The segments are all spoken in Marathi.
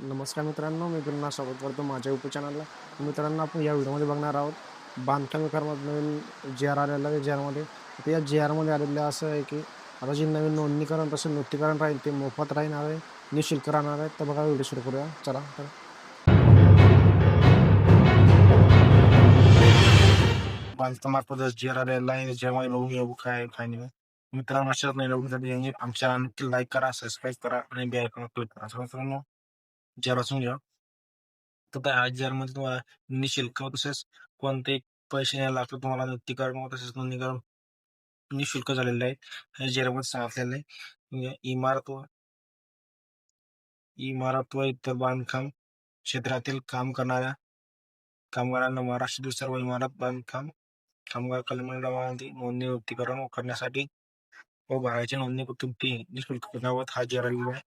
नमस्कार मित्रांनो मी पुन्हा स्वागत करतो माझ्या यूट्यूब चॅनलला मित्रांनो आपण या व्हिडिओमध्ये बघणार आहोत बांधकाम विकारामध्ये नवीन जे आर आलेला आहे जे आरमध्ये तर या जे आरमध्ये आलेलं असं आहे की आता जे नवीन नोंदणीकरण तसं नूतनीकरण राहील ते मोफत राहणार आहे निशुल्क राहणार आहे. तर बघा व्हिडिओ सुरू करूया. चला तर बांधकामार्फत जे आर आलेला आहे जेव्हा लोक येऊ काय काय नाही. मित्रांनो अशाच नाही लोकांसाठी आमच्या नक्की लाईक करा सबस्क्राईब करा आणि बेल क्लिक करा. मित्रांनो जी वाचून घ्या. तर त्या जी तुम्हाला निशुल्क तसेच कोणते पैसे नाही लागतात तुम्हाला नक्तीकरण तसेच नोंदणीकरण निशुल्क झालेलं आहे जेरामध्ये सांगितलेलं आहे म्हणजे इमारत व इमारत व इतर बांधकाम क्षेत्रातील काम करणाऱ्या कामगारांना महाराष्ट्रातील सर्व इमारत बांधकाम कामगार कल्याण नोंदणी करण्यासाठी व भागाची नोंदणी किमती निशुल्क बनावत हा जेरा आहे.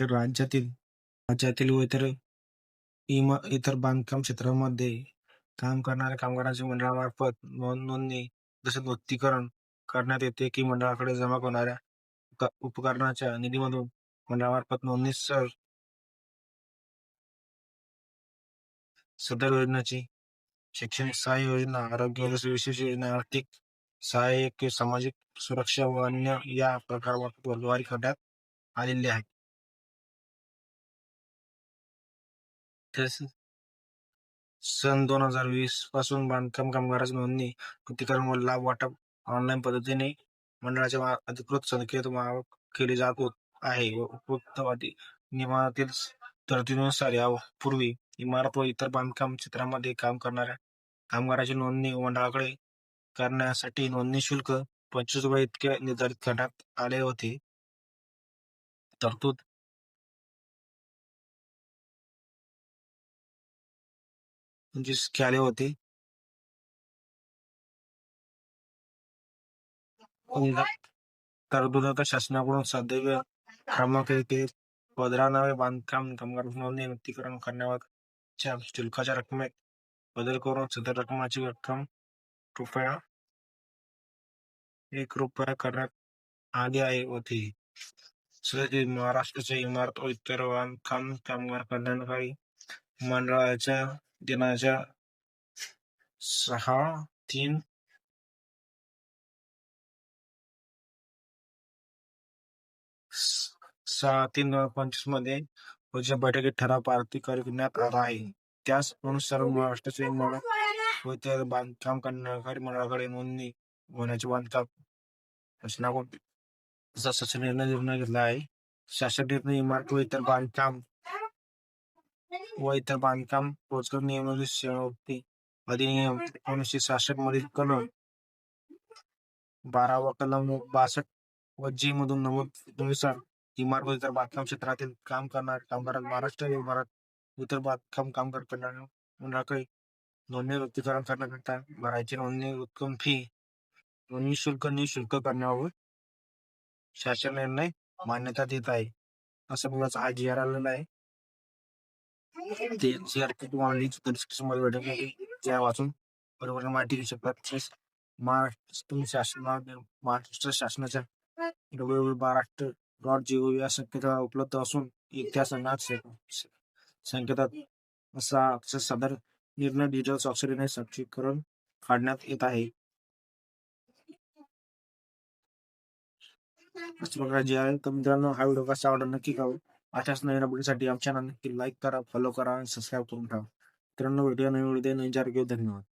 तर राज्यातील राज्यातील व इतर इमा इतर बांधकाम क्षेत्रामध्ये काम करणाऱ्या कामगारांच्या मंडळामार्फत नोंद नोंदणी जसे नोंदणीकरण करण्यात येते की मंडळाकडे जमा होणाऱ्या उप- उपकरणाच्या निधीमधून मंडळामार्फत नोंदणी सर. सदर योजनाची शैक्षणिक सहाय्य योजना आरोग्य विशेष योजना आर्थिक सहाय्य किंवा सामाजिक सुरक्षा व अन्य या प्रकारामार्फत वर्गवारी करण्यात आलेली आहे. सन दोन हजार वीसपासून बांधकाम कामगारांची नोंदणी कृतीकरण व लाभ वाटप ऑनलाईन पद्धतीने मंडळाच्या मा- अधिकृत संकेत मार्फत केली जात होत आहे. व उपयुक्त वादी नियमातील तरतुदीनुसार यापूर्वी इमारत व इतर बांधकाम क्षेत्रामध्ये काम करणाऱ्या कामगाराची नोंदणी मंडळाकडे करण्यासाठी नोंदणी शुल्क पंचवीस रुपये इतके निर्धारित करण्यात आले होते. तरतूद पंचवीस आले होते. तरतूद आता शासनाकडून सदैव क्रमांक एक पंधरा नवे बांधकाम कामगार नोंदणी नक्तीकरण करण्याच्या शुल्काच्या रकमेत बदल करून सदर रकमाची रक्कम रुपया एक रुपया करण्यात आली आहे. होती. महाराष्ट्राच्या इमारत व इतर बांधकाम कामगार कल्याणकारी मंडळाच्या दिनाच्या सहा तीन सहा तीन दोन हजार पंचवीसमध्ये पुढच्या बैठकीत ठराव पारित करण्यात आला आहे. त्याच अनुसार महाराष्ट्राचे इमारत व इतर बांधकाम करणारी मंडळाकडे नोंदणी होण्याचे बांधकाम शासनाकडून असा शासन निर्णय निर्णय घेतला आहे. शासन निर्णय इमारत व इतर बांधकाम व इतर बांधकाम रोजगार नियमावली अधिनियम एकोणीसशे सहासष्ट मधील कलम बारा व कलम बासष्ट व जी मधून नमूदनुसार इमारत इतर बांधकाम क्षेत्रातील काम करणारे कामगार महाराष्ट्र इमारत व इतर बांधकाम कामगार मंडळाकडे नोंदणी रद्दीकरण करण्याकरिता भरायची नोंदणी रक्कम फी नोंदणी शुल्क निशुल्क करण्यावर शासन निर्णय मान्यता देत आहे. असं मुलाचा जी आर आलेला आहे ते जी आर तुम्हाला लिंक सुद्धा डिस्क्रिप्शनमध्ये भेटेल. त्या वाचून बरोबर माहिती घेऊ शकतात. तसेच महाराष्ट्र शासना महाराष्ट्र शासनाच्या W Maharashtra dot G O या संकेतावर उपलब्ध असून त्या संघात संकेतात असा सदर निर्णय डिजिटल स्वाक्षरीने साक्षीकरण काढण्यात येत आहे. अशा प्रकारे जे आहे तर मित्रांनो हा व्हिडिओ कसा आवडला नक्की करा अशाच नवीन अपडेटसाठी आमच्या चॅनल नक्की लाईक करा फॉलो करा आणि सबस्क्राईब करून ठेवा. मित्रांनो व्हिडिओ नवीन व्हिडिओ नवीन चार घेऊ धन्यवाद.